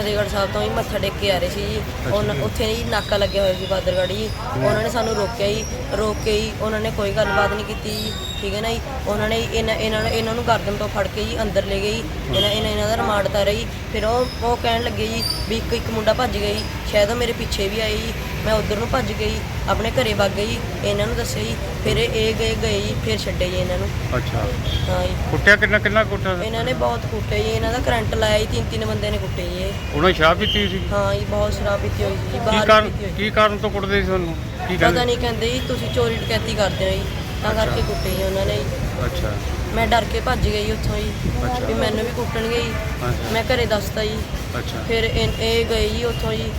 ਫਤਿਹਗੜ੍ਹ ਸਾਹਿਬ ਤੋਂ ਹੀ ਮੱਥਾ ਟੇਕ ਕੇ ਆ ਰਹੇ ਸੀ ਜੀ। ਉਹਨਾਂ ਉੱਥੇ ਜੀ ਨਾਕਾ ਲੱਗਿਆ ਹੋਇਆ ਸੀ ਬਾਦਰਗੜ੍ਹ ਜੀ। ਉਹਨਾਂ ਨੇ ਸਾਨੂੰ ਰੋਕਿਆ ਜੀ। ਰੋਕ ਕੇ ਜੀ। ਉਹਨਾਂ ਨੇ ਕੋਈ ਗੱਲਬਾਤ ਨਹੀਂ ਕੀਤੀ ਜੀ। ਠੀਕ ਹੈ ਨਾ ਜੀ? ਉਹਨਾਂ ਨੇ ਇਹਨਾਂ ਇਹਨਾਂ ਨੂੰ ਇਹਨਾਂ ਨੂੰ ਗਰਦਨ ਤੋਂ ਫੜ ਕੇ ਜੀ ਅੰਦਰ ਲੈ ਗਏ ਜੀ। ਇਹਨਾਂ ਇਹਨਾਂ ਇਹਨਾਂ ਦਾ ਰਿਮਾਂਡ ਤਾਰਿਆ ਜੀ ਫਿਰ ਉਹ ਉਹ ਕਹਿਣ ਲੱਗੇ ਜੀ ਵੀ ਇੱਕ ਇੱਕ ਮੁੰਡਾ ਭੱਜ ਗਿਆ ਜੀ। ਸ਼ਾਇਦ ਉਹ ਮੇਰੇ ਪਿੱਛੇ ਵੀ ਆਏ ਜੀ। ਮੈਂ ਉਧਰ ਨੂੰ ਭੱਜ ਗਈ ਆਪਣੇ ਘਰੇ ਵਗ ਗਈ ਇਹਨਾਂ ਨੂੰ ਦੱਸਿਆ ਜੀ ਫਿਰ ਇਹ ਗਏ ਗਏ ਜੀ ਫਿਰ ਛੱਡੇ ਜੀ ਇਹਨਾਂ ਨੂੰ। ਅੱਛਾ। ਹਾਂ ਜੀ। ਕੁੱਟਿਆ ਕਿੰਨਾ ਕਿੰਨਾ ਕੁੱਟਿਆ ਇਹਨਾਂ ਨੇ ਬਹੁਤ ਕੁੱਟੇ ਜੀ ਇਹਨਾਂ ਦਾ ਕਰੰਟ ਲਾਇਆ ਜੀ ਤਿੰਨ ਤਿੰਨ ਬੰਦੇ ਨੇ ਕੁੱਟੇ ਜੀ ਇਹ। ਉਹਨਾਂ ਨੇ ਸ਼ਰਾਬ ਪੀਤੀ ਸੀ? ਹਾਂ ਜੀ ਬਹੁਤ ਸ਼ਰਾਬ ਪੀਤੀ ਹੋਈ ਸੀ ਜੀ ਕੀ ਬਾਹਰ ਕਾਰਨ ਵੀ ਪੀਤੀ ਹੋਈ ਕੀ ਕਾਰਨ ਤੋਂ ਕੁੱਟਦੇ ਸੀ ਤੁਹਾਨੂੰ? ਕੀ ਪਤਾ ਕਹਿੰਦੇ ਨਹੀਂ ਕਹਿੰਦੇ ਜੀ ਤੁਸੀਂ ਚੋਰੀ ਡਕੈਤੀ ਕਰਦੇ ਹੋ ਜੀ ਤਾਂ ਕਰਕੇ ਕੁੱਟੇ ਜੀ ਉਹਨਾਂ ਨੇ ਜੀ। ਅੱਛਾ। ਮੈਂ ਡਰ ਕੇ ਭੱਜ ਗਈ ਉੱਥੋਂ ਜੀ ਅੱਛਾ। ਵੀ ਮੈਨੂੰ ਵੀ ਕੁੱਟਣਗੇ ਜੀ। ਅੱਛਾ। ਮੈਂ ਘਰੇ ਦੱਸਤਾ ਜੀ। ਅੱਛਾ। ਫਿਰ ਇਹ ਇਹ ਗਏ ਜੀ ਉੱਥੋਂ ਜੀ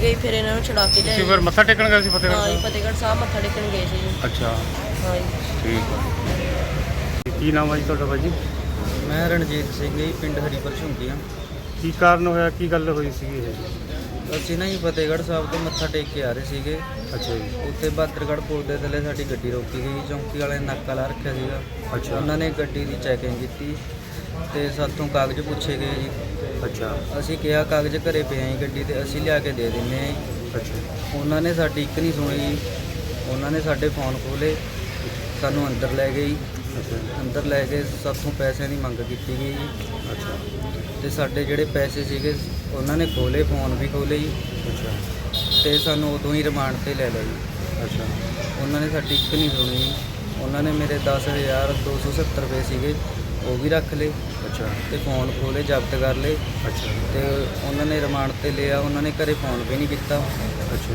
ਜੀ ਫਿਰ ਇਹਨਾਂ ਨੂੰ ਛੁਡਾ ਕੇ ਲਿਆਏ ਤੁਸੀਂ ਫਿਰ ਮੱਥਾ ਟੇਕਣ ਗਏ ਸੀ ਫਤਿਹਗੜ੍ਹ ਹਾਂ ਜੀ ਸਾਹਿਬ? ਫਤਿਹਗੜ੍ਹ ਸਾਹਿਬ ਮੱਥਾ ਟੇਕਣ ਗਏ ਸੀ ਜੀ। ਅੱਛਾ। ਹਾਂ ਜੀ। ਠੀਕ ਹੈ ਕੀ ਨਾਮ ਹੈ ਜੀ ਤੁਹਾਡਾ ਭਾਜੀ ਮੈਂ ਰਣਜੀਤ ਸਿੰਘ ਜੀ ਪਿੰਡ ਹਰੀਪੁਰ ਝੁੰਗੀਆਂ। ਕੀ ਕਾਰਨ ਹੋਇਆ ਕੀ ਗੱਲ ਹੋਈ ਸੀਗੀ ਇਹ? ਅਸੀਂ ਨਾ ਜੀ ਫਤਿਹਗੜ੍ਹ ਸਾਹਿਬ ਤੋਂ ਮੱਥਾ ਟੇਕ ਕੇ ਆ ਰਹੇ ਸੀਗੇ। ਅੱਛਾ ਜੀ। ਉੱਥੇ ਬਾਦਰਗੜ੍ਹ ਪੁਲ ਦੇ ਥੱਲੇ ਸਾਡੀ ਗੱਡੀ ਰੋਕੀ ਗਈ ਚੌਂਕੀ ਵਾਲੇ ਨੇ ਨਾਕਾ ਲਾ ਰੱਖਿਆ ਸੀਗਾ। ਅੱਛਾ। ਉਹਨਾਂ ਨੇ ਗੱਡੀ ਦੀ ਚੈਕਿੰਗ ਕੀਤੀ ਤੇ ਸਾਥੋਂ ਕਾਗਜ਼ ਪੁੱਛੇ ਗਏ ਜੀ। ਅੱਛਾ। ਅਸੀਂ ਕਿਹਾ ਕਾਗਜ਼ ਘਰੇ ਪਏ ਆਂ ਗੱਡੀ ਤੇ ਅਸੀਂ ਲਿਆ ਕੇ ਦੇ ਦਿੰਨੇ ਆਂ। ਅੱਛਾ। ਉਹਨਾਂ ਨੇ ਸਾਡੀ ਇੱਕ ਨਹੀਂ ਸੁਣੀ ਜੀ। ਉਹਨਾਂ ਨੇ ਸਾਡੇ ਫੋਨ ਖੋਲੇ ਸਾਨੂੰ ਅੰਦਰ ਲੈ ਗਏ ਜੀ। ਅੱਛਾ। ਅੰਦਰ ਲੈ ਕੇ ਸਾਥੋਂ ਪੈਸਿਆਂ ਦੀ ਮੰਗ ਕੀਤੀ ਗਈ ਜੀ। ਅੱਛਾ। ਤੇ ਸਾਡੇ ਜਿਹੜੇ ਪੈਸੇ ਸੀਗੇ ਉਹਨਾਂ ਨੇ ਖੋਲੇ ਫੋਨ ਵੀ ਖੋਲੇ ਜੀ। ਅੱਛਾ। ਤੇ ਸਾਨੂੰ ਉਦੋਂ ਹੀ ਰਿਮਾਂਡ ਤੇ ਲੈ ਲਿਆ ਜੀ। ਅੱਛਾ। ਉਹਨਾਂ ਨੇ ਸਾਡੀ ਇੱਕ ਨਹੀਂ ਸੁਣੀ ਜੀ। ਉਹਨਾਂ ਨੇ ਮੇਰੇ 10270 ਰੁਪਏ ਸੀਗੇ। ਉਹ ਵੀ ਰੱਖ ਲਏ। ਅੱਛਾ। ਤੇ ਫੋਨ ਖੋਲੇ ਜ਼ਬਤ ਕਰ ਲਏ। ਅੱਛਾ। ਤੇ ਉਹਨਾਂ ਨੇ ਰਿਮਾਂਡ ਤੇ ਲਿਆ ਉਹਨਾਂ ਨੇ ਘਰੇ ਫੋਨ ਵੀ ਨਹੀਂ ਕੀਤਾ। ਅੱਛਾ।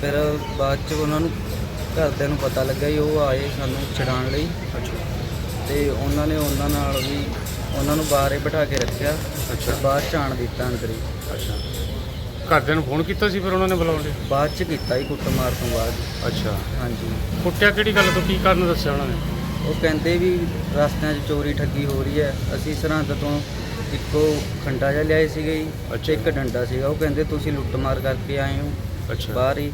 ਫਿਰ ਬਾਅਦ ਚ ਉਹਨਾਂ ਨੂੰ ਘਰਦਿਆਂ ਨੂੰ ਪਤਾ ਲੱਗਾ ਜੀ ਉਹ ਆਏ ਸਾਨੂੰ ਛਡਾਉਣ ਲਈ। ਅੱਛਾ। ਤੇ ਉਹਨਾਂ ਨੇ ਉਹਨਾਂ ਨਾਲ ਵੀ ਉਹਨਾਂ ਨੂੰ ਬਾਹਰ ਹੀ ਬਿਠਾ ਕੇ ਰੱਖਿਆ। ਅੱਛਾ। ਬਾਅਦ ਚ ਆਣ ਦਿੱਤਾ ਅੰਦਰ ਹੀ। ਅੱਛਾ। ਘਰਦਿਆਂ ਨੂੰ ਫੋਨ ਕੀਤਾ ਸੀ ਫਿਰ ਉਹਨਾਂ ਨੇ ਬੁਲਾਉਣ ਲਈ? ਬਾਅਦ ਚ ਕੀਤਾ ਹੀ ਕੁੱਟਮਾਰ ਤੋਂ ਬਾਅਦ। ਅੱਛਾ। ਹਾਂਜੀ। ਕੁੱਟਿਆ ਕਿਹੜੀ ਗੱਲ ਤੋਂ? ਕੀ ਕਾਰਨ ਦੱਸਿਆ ਉਹਨਾਂ ਨੇ? ਉਹ ਕਹਿੰਦੇ ਵੀ ਰਸਤਿਆਂ 'ਚ ਚੋਰੀ ਠੱਗੀ ਹੋ ਰਹੀ ਹੈ। ਅਸੀਂ ਸਰਹੰਦ ਤੋਂ ਇੱਕੋ ਖੰਡਾ ਜਿਹਾ ਲਿਆਏ ਸੀਗੇ ਜੀ ਅੱਛਾ। ਤੇ ਇੱਕ ਡੰਡਾ ਸੀਗਾ। ਉਹ ਕਹਿੰਦੇ ਤੁਸੀਂ ਲੁੱਟਮਾਰ ਕਰਕੇ ਆਏ ਹੋ ਅੱਛਾ। ਬਾਹਰ ਹੀ।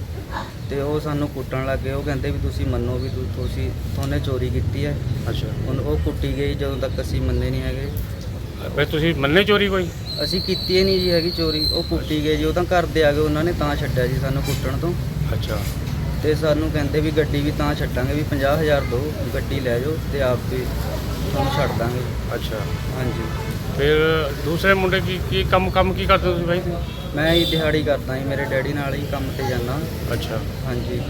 ਤੇ ਉਹ ਸਾਨੂੰ ਕੁੱਟਣ ਲੱਗੇ ਉਹ ਕਹਿੰਦੇ ਵੀ ਤੁਸੀਂ ਮੰਨੋ ਵੀ ਤੁ- ਤੁਸੀਂ ਤੁਹਾਨੇ ਚੋਰੀ ਕੀਤੀ ਹੈ। ਅੱਛਾ। ਹੁਣ ਉਹ ਕੁੱਟੀ ਗਈ ਜਦੋਂ ਤੱਕ ਅਸੀਂ ਮੰਨੇ ਨਹੀਂ ਹੈਗੇ। ਫਿਰ ਤੁਸੀਂ ਮੰਨੇ ਚੋਰੀ ਕੋਈ? ਅਸੀਂ ਕੀਤੀ ਹੀ ਨਹੀਂ ਜੀ ਹੈਗੀ ਚੋਰੀ। ਉਹ ਕੁੱਟੀ ਗਏ ਜੀ। ਉਹ ਤਾਂ ਘਰ ਦੇ ਆ ਗਏ। ਉਹਨਾਂ ਨੇ ਤਾਂ ਛੱਡਿਆ ਜੀ ਸਾਨੂੰ ਕੁੱਟਣ ਤੋਂ। ਅੱਛਾ। ਤੇ ਸਾਨੂੰ ਕਹਿੰਦੇ ਵੀ ਗੱਡੀ ਵੀ ਤਾਂ ਛੱਡਾਂਗੇ ਵੀ 50000 ਦਿਓ ਗੱਡੀ ਲੈ ਜਾਓ ਤੇ ਆਪ ਵੀ ਤੁਹਾਨੂੰ ਛੱਡ ਦਾਂਗੇ। ਅੱਛਾ। ਹਾਂਜੀ। ਫਿਰ ਦੂਸਰੇ ਮੁੰਡੇ ਕੀ ਕੀ ਕੰਮ ਕੰਮ ਕੀ ਕਰਦੇ ਤੁਸੀਂ ਬਾਈ? ਮੈਂ ਹੀ ਦਿਹਾੜੀ ਕਰਦਾ ਜੀ ਮੇਰੇ ਡੈਡੀ ਨਾਲ ਹੀ ਕੰਮ ਤੇ ਜਾਂਦਾ। ਅੱਛਾ। ਹਾਂਜੀ।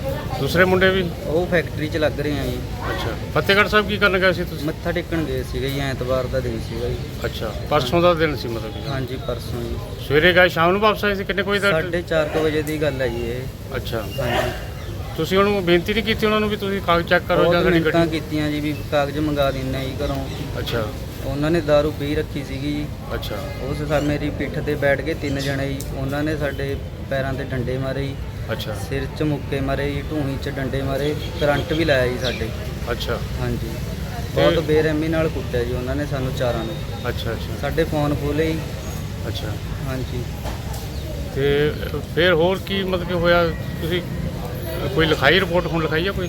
ਦੂਸਰੇ ਮੁੰਡੇ ਵੀ? ਉਹ ਫੈਕਟਰੀ 'ਚ ਲੱਗ ਰਹੇ ਆ ਜੀ। ਅੱਛਾ। ਫਤਿਹਗੜ੍ਹ ਸਾਹਿਬ ਕੀ ਕਰਨ ਗਏ ਸੀ ਤੁਸੀਂ? ਮੱਥਾ ਟੇਕਣ ਗਏ ਸੀਗੇ ਜੀ ਐਤਵਾਰ ਦਾ ਦਿਨ ਸੀਗਾ ਜੀ। ਅੱਛਾ। ਪਰਸੋਂ ਦਾ ਦਿਨ ਸੀ ਮਤਲਬ ਕਿ। ਹਾਂਜੀ ਪਰਸੋਂ ਜੀ। ਸਵੇਰੇ ਗਏ ਸ਼ਾਮ ਨੂੰ ਵਾਪਸ ਆਏ ਸੀ? ਕਿੰਨੇ ਕੋਈ ਦਾ 4:30 ਵਜੇ ਦੀ ਗੱਲ ਹੈ ਜੀ ਇਹ। ਅੱਛਾ। ਹਾਂਜੀ। ਤੁਸੀਂ ਉਹਨੂੰ ਬੇਨਤੀ ਨਹੀਂ ਕੀਤੀ ਉਹਨਾਂ ਨੂੰ ਵੀ ਤੁਸੀਂ ਕਾਗਜ਼ ਚੈੱਕ ਕਰੋ ਜਾਂ ਬਹੁਤ ਸਾਡੀ ਮਿੰਟਾਂ ਗੱਡੀ ਕੀਤੀਆਂ ਜੀ ਵੀ ਕਾਗਜ਼ ਮੰਗਾ ਦਿੰਨੇ ਜੀ ਘਰੋਂ। ਅੱਛਾ। ਉਹਨਾਂ ਨੇ दारू ਪੀ ਰੱਖੀ ਸੀਗੀ ਜੀ। ਅੱਛਾ। ਉਸ ਸਾ ਮੇਰੀ ਪਿੱਠ ਤੇ ਬੈਠ ਕੇ ਤਿੰਨ ਜਣੇ ਜੀ। ਉਹਨਾਂ ਨੇ ਸਾਡੇ ਪੈਰਾਂ ਤੇ ਡੰਡੇ ਮਾਰੇ ਜੀ। ਅੱਛਾ। ਸਿਰ 'ਚ ਮੁੱਕੇ ਮਾਰੇ ਜੀ ਢੂਣੀ 'ਚ ਡੰਡੇ ਮਾਰੇ ਕਰੰਟ ਵੀ ਲਾਇਆ ਜੀ ਸਾਡੇ। ਅੱਛਾ। ਹਾਂਜੀ। ਬਹੁਤ ਤੇ- ਬੇਰਹਿਮੀ ਨਾਲ ਕੁੱਟਿਆ ਜੀ ਉਹਨਾਂ ਨੇ ਸਾਨੂੰ ਚਾਰਾਂ ਨੂੰ। ਅੱਛਾ ਅੱਛਾ। ਸਾਡੇ ਫੋਨ ਖੋਲੇ ਜੀ। ਅੱਛਾ। ਹਾਂਜੀ। ਤੇ ਫਿਰ ਹੋਰ ਕੀ ਮਤਲਬ ਕਿ ਹੋਇਆ? ਤੁਸੀਂ ਕੋਈ ਲਿਖਾਈ ਰਿਪੋਰਟ ਹੁਣ ਲਿਖਾਈ ਆ ਕੋਈ?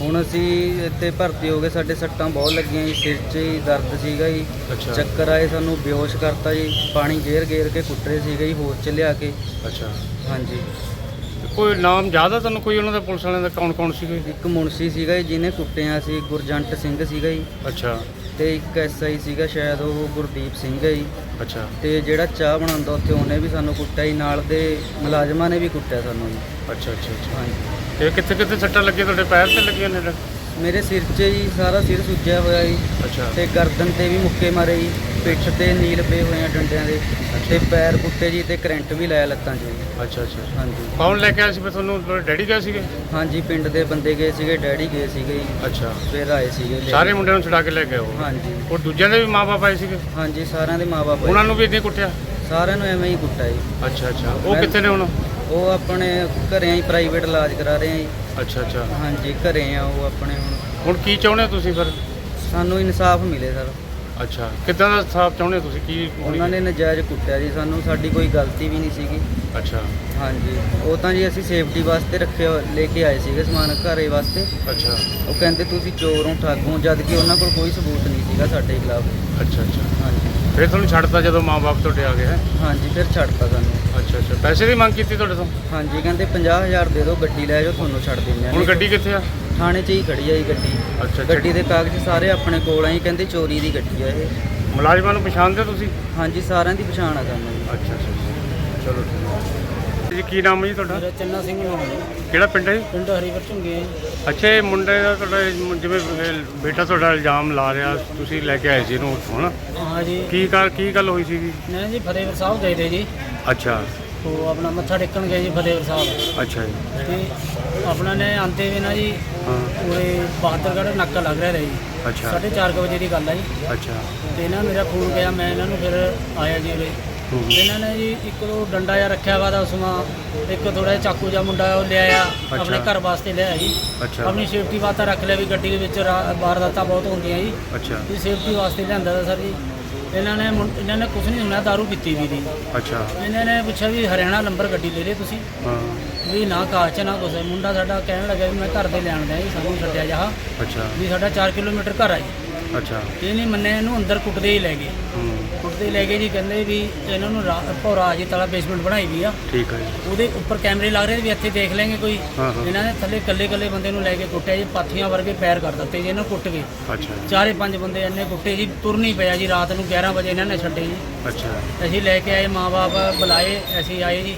ਹੁਣ ਅਸੀਂ ਇੱਥੇ ਭਰਤੀ ਹੋ ਗਏ ਸਾਡੇ ਸੱਟਾਂ ਬਹੁਤ ਲੱਗੀਆਂ ਜੀ ਸਿਰ 'ਚ ਹੀ ਦਰਦ ਸੀਗਾ ਜੀ। ਅੱਛਾ। ਚੱਕਰ ਆਏ ਸਾਨੂੰ ਬੇਹੋਸ਼ ਕਰਤਾ ਜੀ ਪਾਣੀ ਗੇਰ ਗੇਰ ਕੇ ਕੁੱਟ ਰਹੇ ਸੀਗੇ ਜੀ ਹੋਸ਼ 'ਚ ਲਿਆ ਕੇ। ਅੱਛਾ। ਹਾਂਜੀ। ਤੇ ਕੋਈ ਨਾਮ ਜ਼ਿਆਦਾ ਤੁਹਾਨੂੰ ਕੋਈ ਉਹਨਾਂ ਦਾ ਪੁਲਿਸ ਵਾਲਿਆਂ ਦਾ ਕੌਣ ਕੌਣ ਸੀਗੇ ਇੱਕ ਮੁਨਸੀ ਸੀਗਾ ਜੀ ਜਿਹਨੇ ਕੁੱਟਿਆ ਸੀ ਗੁਰਜੰਟ ਸਿੰਘ ਸੀਗਾ ਜੀ। ਅੱਛਾ। ਤੇ ਇੱਕ ਐਸਆਈ ਸੀਗਾ ਸ਼ਾਇਦ ਉਹ ਗੁਰਦੀਪ ਸਿੰਘ ਹੈ ਜੀ। ਅੱਛਾ। ਤੇ ਜਿਹੜਾ ਚਾਹ ਬਣਾਉਂਦਾ ਉੱਥੇ ਉਹਨੇ ਵੀ ਸਾਨੂੰ ਕੁੱਟਿਆ ਜੀ ਨਾਲ ਦੇ ਮੁਲਾਜ਼ਮਾਂ ਨੇ ਵੀ ਕੁੱਟਿਆ ਸਾਨੂੰ ਜੀ। ਅੱਛਾ ਅੱਛਾ ਅੱਛਾ। ਹਾਂਜੀ। ਤੇ ਕਿੱਥੇ ਕਿੱਥੇ ਸੱਟਾਂ ਲੱਗੀਆਂ? ਤੁਹਾਡੇ ਪੈਰ ਤੇ ਲੱਗੀਆਂ ਨੇ ਮੇਰੇ ਸਿਰ 'ਚ ਜੀ ਸਾਰਾ ਸਿਰ ਸੁੱਜਿਆ ਹੋਇਆ ਜੀ। ਅੱਛਾ। ਤੇ ਗਰਦਨ ਤੇ ਵੀ ਮੁੱਕੇ ਮਾਰੇ ਜੀ। ਪਿੱਠ ਤੇ ਨੀਲ ਪਏ ਹੋਏ ਆ ਡੰਡਿਆਂ ਦੇ। ਤੇ ਪੈਰ ਕੁੱਟੇ ਜੀ ਤੇ ਕਰੰਟ ਵੀ ਲਾਇਆ ਲੱਤਾਂ 'ਚ ਜੀ। ਅੱਛਾ ਅੱਛਾ ਹਾਂਜੀ। ਕੌਣ ਲੈ ਕੇ ਆਇਆ ਸੀ? ਫਿਰ ਤੁਹਾਨੂੰ ਤੁਹਾਡੇ ਡੈਡੀ ਗਏ ਸੀਗੇ? ਹਾਂਜੀ ਪਿੰਡ ਦੇ ਬੰਦੇ ਗਏ ਸੀਗੇ ਡੈਡੀ ਗਏ ਸੀਗੇ ਜੀ। ਅੱਛਾ। ਫਿਰ ਆਏ ਸੀਗੇ ਲੈ ਸਾਰੇ। ਮੁੰਡਿਆਂ ਨੂੰ ਛੁਡਾ ਕੇ ਲੈ ਗਏ ਉਹ? ਹਾਂਜੀ। ਉਹ ਦੂਜਿਆਂ ਦੇ ਵੀ ਮਾਪੇ ਆਏ ਸੀਗੇ? ਹਾਂਜੀ ਸਾਰਿਆਂ ਦੇ ਮਾਪੇ ਉਹਨਾਂ ਨੂੰ ਵੀ ਇਦਾਂ ਕੁੱਟਿਆ? ਸਾਰਿਆਂ ਨੂੰ ਐਵੇਂ ਹੀ ਕੁੱਟਿਆ ਜੀ। ਅੱਛਾ ਅੱਛਾ। ਉਹ ਮੈਂ- ਕਿੱਥੇ ਨੇ ਹੁਣ? ਉਹ ਆਪਣੇ ਘਰੇ ਹੀ ਪ੍ਰਾਈਵੇਟ ਇਲਾਜ ਕਰਾ ਰਹੇ ਆ ਜੀ। ਅੱਛਾ ਅੱਛਾ। ਹਾਂਜੀ ਘਰੇ ਆ ਉਹ ਆਪਣੇ ਹੁਣ। ਹੁਣ ਕੀ ਚਾਹੁੰਦੇ ਹੋ ਤੁਸੀਂ ਫਿਰ? ਸਾਨੂੰ ਇਨਸਾਫ ਮਿਲੇ ਸਰ। ਅੱਛਾ ਕਿੱਦਾਂ ਦਾ ਸਾਫ਼ ਚਾਹੁੰਦੇ ਹੋ ਤੁਸੀਂ? ਕੀ ਉਹਨਾਂ ਨੇ ਨਜਾਇਜ਼ ਕੁੱਟਿਆ ਜੀ ਸਾਨੂੰ ਸਾਡੀ ਕੋਈ ਗਲਤੀ ਵੀ ਨਹੀਂ ਸੀਗੀ। ਅੱਛਾ। ਹਾਂਜੀ ਉਹ ਤਾਂ ਜੀ ਅਸੀਂ ਸੇਫਟੀ ਵਾਸਤੇ ਰੱਖੇ ਹੋਏ- ਲੈ ਕੇ ਆਏ ਸੀਗੇ ਸਮਾਨ ਘਰੇ ਵਾਸਤੇ। ਅੱਛਾ। ਉਹ ਕਹਿੰਦੇ ਤੁਸੀਂ ਚੋਰ ਹੋ ਠੱਗ ਹੋ ਜਦ ਕਿ ਉਹਨਾਂ ਕੋਲ ਕੋਈ ਸਬੂਤ ਨਹੀਂ ਸੀਗਾ ਸਾਡੇ ਖਿਲਾਫ। ਅੱਛਾ ਅੱਛਾ। ਹਾਂਜੀ। ਫਿਰ ਤੁਹਾਨੂੰ ਛੱਡਤਾ ਜਦੋਂ ਮਾਂ-ਬਾਪ ਤੁਹਾਡੇ ਆ ਗਏ ਹੈ? ਹਾਂਜੀ ਫਿਰ ਛੱਡਤਾ ਸਾਨੂੰ। ਅੱਛਾ ਅੱਛਾ। ਪੈਸੇ ਦੀ ਮੰਗ ਕੀਤੀ ਤੁਹਾਡੇ ਤੋਂ? ਹਾਂਜੀ ਕਹਿੰਦੇ 50000 ਦੇ ਦਿਓ ਗੱਡੀ ਲੈ ਜਾਓ ਤੁਹਾਨੂੰ ਛੱਡ ਦਿੰਦੇ ਹੁਣ ਗੱਡੀ ਕਿੱਥੇ ਆ? ਥਾਣੇ 'ਚ ਹੀ ਖੜੀ ਆ ਜੀ ਗੱਡੀ। ਅੱਛਾ ਗੱਡੀ ਦੇ ਕਾਗਜ਼ ਸਾਰੇ ਆਪਣੇ ਕੋਲ ਆ ਜੀ ਕਹਿੰਦੇ ਚੋਰੀ ਦੀ ਗੱਡੀ ਆ ਇਹ। ਮੁਲਾਜ਼ਮਾਂ ਨੂੰ ਪਛਾਣਦੇ ਹੋ ਤੁਸੀਂ? ਹਾਂਜੀ ਸਾਰਿਆਂ ਦੀ ਪਛਾਣ ਆ ਸਾਨੂੰ। ਜੀ ਅੱਛਾ ਅੱਛਾ। ਚਲੋ ਠੀਕ। ਜੀ ਕੀ ਨਾਮ ਹੈ ਜੀ ਤੁਹਾਡਾ? ਮੇਰਾ ਚੰਨਾ ਸਿੰਘ ਨਾਮ ਹੈ ਕਿਹੜਾ ਪਿੰਡ ਹੈ ਜੀ? ਪਿੰਡ ਹਰੀਪੁਰ ਝੁੰਗੇ ਅੱਛਾ ਇਹ ਮੁੰਡੇ ਦਾ ਤੁਹਾਡਾ ਇਹ ਜਿਵੇਂ ਇਹ ਬੇਟਾ ਤੁਹਾਡਾ ਇਲਜ਼ਾਮ ਲਾ ਰਿਹਾ ਤੁਸੀਂ ਲੈ ਕੇ ਆਏ ਸੀ ਇਹਨੂੰ ਹੁਣ ਹਾਂ ਜੀ। ਕੀ ਗੱਲ ਕੀ ਗੱਲ ਹੋਈ ਸੀਗੀ? ਮੈਂ ਜੀ ਫਤਿਹਪੁਰ ਸਾਹਿਬ ਗਏ ਤੇ ਜੀ। ਅੱਛਾ। ਉਹ ਆਪਣਾ ਮੱਥਾ ਟੇਕਣ ਗਏ ਜੀ ਫਤਿਹਪੁਰ ਸਾਹਿਬ। ਅੱਛਾ ਜੀ। ਤੇ ਆਪਣਾ ਨੇ ਆਂਦੇ ਵੀ ਨਾ ਜੀ ਹਾਂ। ਉਰੇ ਬਹਾਦਰਗੜ੍ਹ ਨਾਕਾ ਲੱਗ ਰਿਹਾ ਸੀ ਅੱਛਾ। ਸਾਢੇ ਚਾਰ ਕੁ ਵਜੇ ਦੀ ਗੱਲ ਆ ਜੀ। ਅੱਛਾ। ਤੇ ਇਹਨਾਂ ਮੇਰਾ ਫੋਨ ਗਿਆ ਮੈਂ ਇਹਨਾਂ ਨੂੰ ਫਿਰ ਆਇਆ ਜੀ ਉਰੇ। ਹੂੰ। ਇਹਨਾਂ ਨੇ ਜੀ ਇੱਕ ਉਹ ਡੰਡਾ ਜਿਹਾ ਰੱਖਿਆ ਵਾ ਦਾ ਉਸਮਾ ਇੱਕ ਥੋੜਾ ਜਿਹਾ ਚਾਕੂ ਜਿਹਾ ਮੁੰਡਾ ਉਹ ਲਿਆਇਆ ਆਪਣੇ ਘਰ ਵਾਸਤੇ ਲਿਆਇਆ ਜੀ ਅੱਛਾ। ਆਪਣੀ ਸੇਫਟੀ ਵਾਸਤੇ ਰੱਖ ਲਿਆ ਵੀ ਗੱਡੀ ਦੇ ਵਿੱਚ ਰਾ- ਵਾਰਦਾਤਾਂ ਬਹੁਤ ਹੁੰਦੀਆਂ ਜੀ। ਅੱਛਾ। ਇਹ ਸੇਫਟੀ ਵਾਸਤੇ ਲਿਆਂਦਾ ਤਾ ਸਰ ਜੀ। ਇਹਨਾਂ ਨੇ ਮੁੰ- ਇਹਨਾਂ ਨੇ ਕੁਝ ਨਹੀਂ ਸੁਣਿਆ ਦਾਰੂ ਪੀਤੀ ਵੀ ਦੀ ਅੱਛਾ। ਇਹਨਾਂ ਨੇ ਪੁੱਛਿਆ ਵੀ ਹਰਿਆਣਾ ਨੰਬਰ ਗੱਡੀ ਲੈ ਰਹੇ ਤੁਸੀਂ? ਹਾਂ। ਵੀ ਨਾ ਕਾਚ ਨਾ ਕੁਛ। ਮੁੰਡਾ ਸਾਡਾ ਕਹਿਣ ਲੱਗਾ ਵੀ ਮੈਂ ਘਰ ਦੇ ਲੈਣ ਦਿਆਂ ਜੀ ਸਾਨੂੰ ਛੱਡਿਆ ਜਾ। ਅੱਛਾ। ਵੀ ਸਾਡਾ 4 ਕਿਲੋਮੀਟਰ ਘਰ ਆ ਜੀ। ਅੱਛਾ। ਇਹ ਨਹੀਂ ਮੰਨਿਆ ਇਹਨੂੰ ਅੰਦਰ ਕੁੱਟਦੇ ਹੀ ਲੈ ਗਏ। ਹੂੰ। ਕੁੱਟਦੇ ਲੈ ਗਏ ਜੀ ਕਹਿੰਦੇ ਵੀ ਇਹਨਾਂ ਨੂੰ ਭੌਰਾ ਜੀ ਤਲਾ ਬੇਸਮੈਂਟ ਬਣਾਈ ਵੀ ਆ। ਠੀਕ ਹੈ ਜੀ। ਉਹਦੇ ਉੱਪਰ ਕੈਮਰੇ ਲੱਗ ਰਹੇ ਵੀ ਇੱਥੇ ਦੇਖ ਲੈਣਗੇ ਕੋਈ। ਇਹਨਾਂ ਨੇ ਥੱਲੇ ਕੱਲੇ ਕੱਲੇ ਬੰਦੇ ਨੂੰ ਲੈ ਕੇ ਕੁੱਟਿਆ ਜੀ ਪਾਥੀਆਂ ਵਰਗੇ ਪੈਰ ਕਰ ਦਿੱਤੇ ਜੀ ਇਹਨਾਂ ਕੁੱਟ ਕੇ। ਅੱਛਾ ਚਾਰੇ ਪੰਜ ਬੰਦੇ ਇੰਨੇ ਕੁੱਟੇ ਜੀ ਤੁਰ ਨਹੀਂ ਪਿਆ ਜੀ ਰਾਤ ਨੂੰ 11 ਵਜੇ ਇਹਨਾਂ ਨੇ ਛੱਡੇ ਜੀ। ਅੱਛਾ। ਅਸੀਂ ਲੈ ਕੇ ਆਏ ਮਾਪੇ ਬੁਲਾਏ ਅਸੀਂ ਆਏ ਜੀ।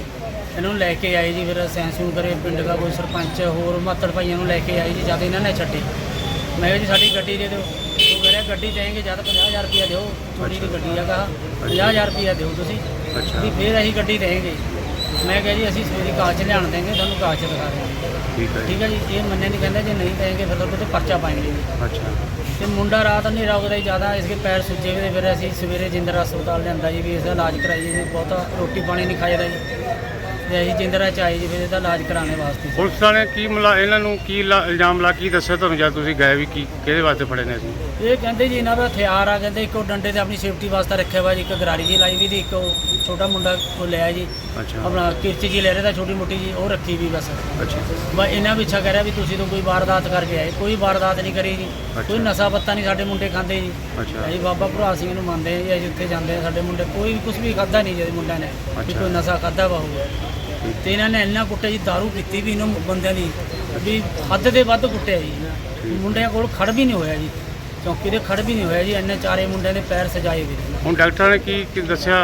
ਇਹਨਾਂ ਨੂੰ ਲੈ ਕੇ ਆਏ ਜੀ ਫਿਰ ਸੈਂਸੂ ਕਰੇ ਪਿੰਡ ਦਾ ਕੋਈ ਸਰਪੰਚ ਹੋਰ ਮਾਤੜ ਭਾਈਆਂ ਨੂੰ ਲੈ ਕੇ ਆਏ ਜੀ ਜਦ ਇਹਨਾਂ ਨੇ ਛੱਡੇ। ਮੈਂ ਕਿਹਾ ਜੀ ਸਾਡੀ ਗੱਡੀ ਦੇ ਦਿਓ। ਉਹ ਕਰਿਆ ਗੱਡੀ ਦੇਂਗੇ ਜਦ 50000 ਰੁਪਇਆ ਦਿਓ ਚੋਰੀ ਦੀ ਗੱਡੀ ਹੈਗਾ 50000 ਰੁਪਇਆ ਦਿਓ ਤੁਸੀਂ ਅੱਛਾ। ਵੀ ਫਿਰ ਅਸੀਂ ਗੱਡੀ ਦੇਂਗੇ ਮੈਂ ਕਿਹਾ ਜੀ ਅਸੀਂ ਸਵੇਰੇ ਕਾਗਜ਼ ਲਿਆਣ ਦੇਂਗੇ ਤੁਹਾਨੂੰ ਕਾਗਜ਼ ਦਿਖਾ ਰਹੇ ਹਾਂ ਠੀਕ ਹੈ ਠੀਕ ਹੈ ਜੀ ਇਹ ਮੰਨੇ ਨਹੀਂ ਕਹਿੰਦਾ ਜੇ ਨਹੀਂ ਦੇਂਗੇ ਫਿਰ ਤੁਹਾਡੇ ਤੇ ਪਰਚਾ ਪਾएंगे ਜੀ। ਅੱਛਾ। ਤੇ ਮੁੰਡਾ ਰਾਤ ਹਨੇਰਾ ਹੋ ਗਿਆ ਜ਼ਿਆਦਾ ਇਸਕੇ ਪੈਰ ਸੁੱਜੇ ਹੋਏ ਫਿਰ ਅਸੀਂ ਸਵੇਰੇ ਜਿੰਦਰਾ ਹਸਪਤਾਲ ਲਿਆਂਦਾ ਜੀ ਵੀ ਇਸਦਾ ਇਲਾਜ ਕਰਾਈਏ ਜੀ ਬਹੁਤਾ ਰੋਟੀ ਪਾਣੀ ਨਹੀਂ ਖਾਇਦਾ ਜੀ। ਤੇ ਅਸੀਂ ਜਿੰਦਰਾ ਚ ਆਏ ਜੀ ਫਿਰ ਇਹਦਾ ਇਲਾਜ ਕਰਾਉਣੇ ਵਾਸਤੇ। ਪੁਲਿਸ ਵਾਲੇ ਕੀ ਮਲਾ ਇਹਨਾਂ ਨੂੰ ਕੀ ਲਾ- ਇਲਜ਼ਾਮ ਲਾ ਕੀ ਦੱਸਿਆ ਤੁਹਾਨੂੰ ਜਦ ਤੁਸੀਂ ਗਏ ਵੀ ਕੀ ਕਿਹਦੇ ਵਾਸਤੇ ਫੜੇ ਨੇ ਅਸੀਂ? ਇਹ ਕਹਿੰਦੇ ਜੀ ਇਹਨਾਂ ਦਾ ਹਥਿਆਰ ਆ ਕਹਿੰਦੇ ਇੱਕ ਉਹ ਡੰਡੇ ਤੇ ਆਪਣੀ ਸੇਫਟੀ ਵਾਸਤੇ ਰੱਖਿਆ ਵਾ ਜੀ ਇੱਕ ਗਰਾਰੀ ਜੀ ਲਾਈ ਵੀ ਦੀ ਇੱਕ ਉਹ ਛੋਟਾ ਮੁੰਡਾ ਉਹ ਲਿਆ ਜੀ। ਅੱਛਾ। ਆਪਣਾ ਕਿਰਚ ਜੀ ਲੈ ਰਿਹਾ ਤਾਂ ਛੋਟੀ ਮੋਟੀ ਜੀ ਉਹ ਰੱਖੀ ਵੀ ਬਸ। ਅੱਛਾ। ਬਸ ਇਹਨਾਂ ਪਿੱਛਾ ਕਹਿ ਰਿਹਾ ਵੀ ਤੁਸੀਂ ਤਾਂ ਕੋਈ ਵਾਰਦਾਤ ਕਰਕੇ ਆਏ ਕੋਈ ਵਾਰਦਾਤ ਨਹੀਂ ਕਰੀ ਜੀ। ਕੋਈ ਨਸ਼ਾ ਪੱਤਾ ਨਹੀਂ ਸਾਡੇ ਮੁੰਡੇ ਖਾਂਦੇ ਜੀ। ਅੱਛਾ। ਅਸੀਂ ਬਾਬਾ ਭਰਾ ਸਿੰਘ ਨੂੰ ਮੰਨਦੇ ਜੀ ਅਸੀਂ ਉੱਥੇ ਜਾਂਦੇ ਹਾਂ ਸਾਡੇ ਮੁੰਡੇ ਕੋਈ ਵੀ ਕੁਝ ਵੀ ਖਾਦਾ ਨਹੀਂ ਜਿਹੜੇ ਮੁੰਡਿਆਂ ਨੇ ਵੀ। ਕੋਈ ਨਸ਼ਾ ਖਾਦਾ ਵਾ ਹੋਊਗਾ। ਤੇ ਇਹਨਾਂ ਨੇ ਇੰਨਾ ਕੁੱਟਿਆ ਜੀ दारू ਪੀਤੀ ਵੀ ਇਹਨਾਂ ਬੰਦਿਆਂ ਦੀ ਵੀ ਹੱਦ ਦੇ ਵੱਧ ਕੁੱਟਿਆ ਜੀ। ਮੁੰਡਿਆਂ ਕੋਲ ਖੜ ਵੀ ਨਹੀਂ ਹੋਇਆ ਜੀ। ਚੌਂਕੀ ਦੇ ਖੜ ਵੀ ਨਹੀਂ ਹੋਇਆ ਜੀ ਇੰਨੇ ਚਾਰੇ ਮੁੰਡਿਆਂ ਦੇ ਪੈਰ ਸਜਾਏ ਹੋਏ ਨੇ। ਹੁਣ ਡਾਕਟਰਾਂ ਨੇ ਕੀ ਕੀ ਦੱਸਿਆ?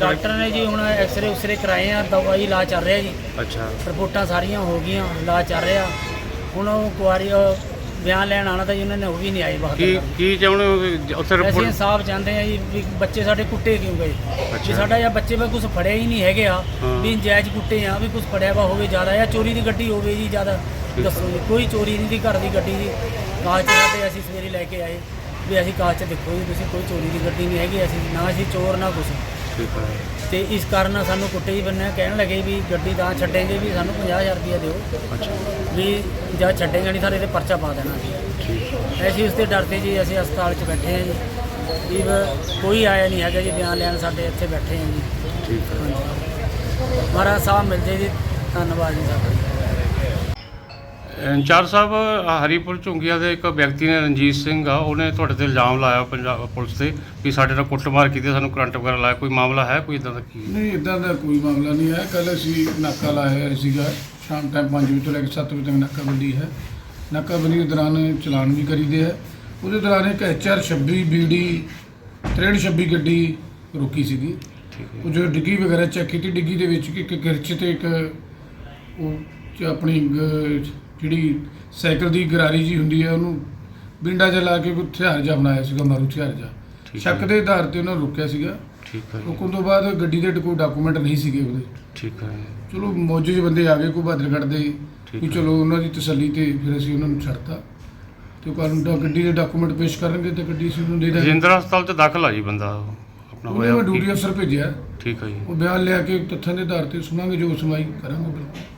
ਡਾਕਟਰ ਨੇ ਜੀ ਹੁਣ ਐਕਸਰੇ ਉਕਸਰੇ ਕਰਾਏ ਆ ਦਵਾਈ ਇਲਾਜ ਚੱਲ ਰਿਹਾ ਜੀ। ਅੱਛਾ। ਰਿਪੋਰਟਾਂ ਸਾਰੀਆਂ ਹੋ ਗਈਆਂ ਇਲਾਜ ਚੱਲ ਰਿਹਾ। ਹੁਣ ਉਹ ਕੁਆਰੀ ਉਹ ਬਿਆਨ ਲੈਣ ਆਣਾ ਤਾਂ ਜੀ ਉਹਨਾਂ ਨੇ ਉਹ ਵੀ ਨਹੀਂ ਆਏ ਕੀ ਬਾਹਰ। ਕੀ ਚਾਹੁੰਦੇ ਹੋ ਉੱਥੇ ਅਸੀਂ ਰਿਪੋਰਟ ਇਨਸਾਫ ਚਾਹੁੰਦੇ ਆ ਜੀ ਵੀ ਬੱਚੇ ਸਾਡੇ ਕੁੱਟੇ ਕਿਉਂ ਗਏ? ਅੱਛਾ। ਵੀ ਸਾਡਾ ਜਾਂ ਬੱਚੇ ਵਾ ਕੁਝ ਫੜਿਆ ਹੀ ਨਹੀਂ ਹੈਗੇ ਆ ਹਾਂ। ਵੀ ਨਜਾਇਜ਼ ਕੁੱਟੇ ਆ ਵੀ ਕੁਝ ਫੜਿਆ ਵਾ ਹੋਵੇ ਜ਼ਿਆਦਾ ਜਾਂ ਚੋਰੀ ਦੀ ਗੱਡੀ ਹੋਵੇ ਜੀ ਜ਼ਿਆਦਾ। ਦੱਸੋ ਜੀ ਕੋਈ ਚੋਰੀ ਨਹੀਂ ਦੀ ਘਰ ਦੀ ਗੱਡੀ ਦੀ ਕਾਗਜ਼ ਸਾਡੇ ਅਸੀਂ ਸਵੇਰੇ ਲੈ ਕੇ ਆਏ। ਵੀ ਅਸੀਂ ਕਾਗਜ਼ 'ਚ ਦੇਖੋ ਜੀ ਤੁਸੀਂ ਕੋਈ ਚੋਰੀ ਦੀ ਗੱਡੀ ਨਹੀਂ ਹੈਗੀ ਅਸੀਂ ਨਾ ਅਸੀਂ ਚੋਰ ਨਾ ਕੁਝ ਠੀਕ ਹੈ ਤੇ ਇਸ ਕਾਰਨ ਸਾਨੂੰ ਕੁੱਟੇ ਹੀ ਬੰਨੇ ਕਹਿਣ ਲੱਗੇ ਵੀ ਗੱਡੀ ਤਾਂ ਛੱਡੇਂਗੇ ਵੀ ਸਾਨੂੰ 50000 ਰੁਪਇਆ ਦਿਓ। ਅੱਛਾ। ਵੀ ਜਦ ਛੱਡੇਂਗੇ ਨਹੀਂ ਸਾਡੇ ਤੇ ਪਰਚਾ ਪਾ ਦੇਣਾ ਜੀ। ਅਸੀਂ ਉਸ ਤੇ ਡਰਦੇ ਜੀ ਅਸੀਂ ਹਸਪਤਾਲ 'ਚ ਬੈਠੇ ਹਾਂ ਜੀ। ਵੀ ਬ- ਕੋਈ ਆਇਆ ਨਹੀਂ ਹੈਗਾ ਜੀ ਬਿਆਨ ਲੈਣ ਸਾਡੇ ਇੱਥੇ ਬੈਠੇ ਹਾਂ ਜੀ। ਠੀਕ ਹੈ। ਮਹਾਰਾਜ ਸਾਹਿਬ ਮਿਲ ਜੇ ਜੀ। ਧੰਨਵਾਦ ਜੀ ਸਾਡਾ। ਇੰਚਾਰਜ ਸਾਹਿਬ ਆਹ ਹਰੀਪੁਰ ਝੁੰਗੀਆ ਦੇ ਇੱਕ ਵਿਅਕਤੀ ਨੇ ਰਣਜੀਤ ਸਿੰਘ ਆ ਉਹਨੇ ਤੁਹਾਡੇ ਤੇ ਇਲਜ਼ਾਮ ਲਾਇਆ ਪੰਜਾਬ ਪੁਲਿਸ ਤੇ ਵੀ ਸਾਡੇ ਨਾਲ ਕੁੱਟਮਾਰ ਕੀਤੀ ਸਾਨੂੰ ਕਰੰਟ ਵਗੈਰਾ ਲਾਇਆ ਕੋਈ ਮਾਮਲਾ ਹੈ ਕੋਈ ਇਦਾਂ ਦਾ ਕੀ? ਨਹੀਂ ਇਦਾਂ ਦਾ ਕੋਈ ਮਾਮਲਾ ਨਹੀਂ ਹੈ। ਕੱਲ ਅਸੀਂ ਨਾਕਾ ਲਾਇਆ ਸੀਗਾ। ਸ਼ਾਮ ਟਾਈਮ 5 ਵਜੇ ਤੋਂ ਲੈ ਕੇ 7 ਵਜੇ ਤੱਕ ਨਾਕਾਬੰਦੀ ਹੈ। ਨਾਕਾਬੰਦੀ ਦੇ ਦੌਰਾਨ ਚਲਾਨ ਵੀ ਕਰੀਦੇ ਹੈ ਉਹਦੇ ਦੌਰਾਨ ਇੱਕ ਐਚਆਰ 26 ਬੀਡੀ 6326 ਗੱਡੀ ਰੁਕੀ ਸੀਗੀ। ਉਹ ਜੋ ਡਿੱਗੀ ਵਗੈਰਾ ਚੈੱਕ ਕੀਤੀ ਡਿੱਗੀ ਦੇ ਵਿੱਚ ਇੱਕ ਕਿਰਚ ਤੇ ਇੱਕ ਉਹ ਆਪਣੀ ਜਿਹੜੀ ਸਾਈਕਲ ਦੀ ਗਰਾਰੀ ਜੀ ਹੁੰਦੀ ਹੈ ਉਹਨੂੰ ਬਿੰਡਾ ਜਿਹਾ ਲਾ ਕੇ ਕੋਈ ਹਥਿਆਰ ਜਿਹਾ ਬਣਾਇਆ ਸੀਗਾ ਮਾਰੂ ਹਥਿਆਰ ਜਿਹਾ। ਠੀਕ ਹੈ। ਸ਼ੱਕ ਦੇ ਆਧਾਰ ਤੇ ਉਹਨਾਂ ਰੋਕਿਆ ਸੀਗਾ। ਠੀਕ ਹੈ। ਰੁਕਣ ਤੋਂ ਬਾਅਦ ਗੱਡੀ ਦੇ ਕੋਈ ਡਾਕੂਮੈਂਟ ਨਹੀਂ ਸੀਗੇ ਉਹਦੇ। ਠੀਕ ਹੈ। ਚਲੋ ਮੌਜੂ ਜਿਹੇ ਬੰਦੇ ਆ ਗਏ ਕੋਈ ਬਹਾਦਰਗੜ੍ਹ ਦੇ ਠੀਕ ਵੀ ਹੈ। ਚਲੋ ਉਹਨਾਂ ਦੀ ਤਸੱਲੀ ਤੇ ਫਿਰ ਅਸੀਂ ਉਹਨਾਂ ਨੂੰ ਛੱਡਤਾ। ਤੇ ਕੱਲ੍ਹ ਨੂੰ ਗੱਡੀ ਦੇ ਡਾਕੂਮੈਂਟ ਪੇਸ਼ ਕਰਨਗੇ ਤੇ ਗੱਡੀ ਅਸੀਂ ਉਹਨੂੰ ਦੇ ਦਾਂਗੇ। ਰਜਿੰਦਰ ਹਸਪਤਾਲ ਤੇ ਦਾਖਲ ਆ ਜੀ ਬੰਦਾ ਆਪਣਾ ਉਹਨੇ ਮੈਂ ਡਿਊਟੀ ਅਫਸਰ ਭੇਜਿਆ। ਠੀਕ ਹੈ ਜੀ। ਉਹ ਬਿਆਨ ਲਿਆ ਕੇ ਤੱਥਾਂ ਦੇ ਆਧਾਰ ਤੇ ਸੁਣਾਂਗੇ ਜੋ ਸੁਣਵਾਈ ਕਰਾਂਗੇ ਬਿਲਕੁਲ।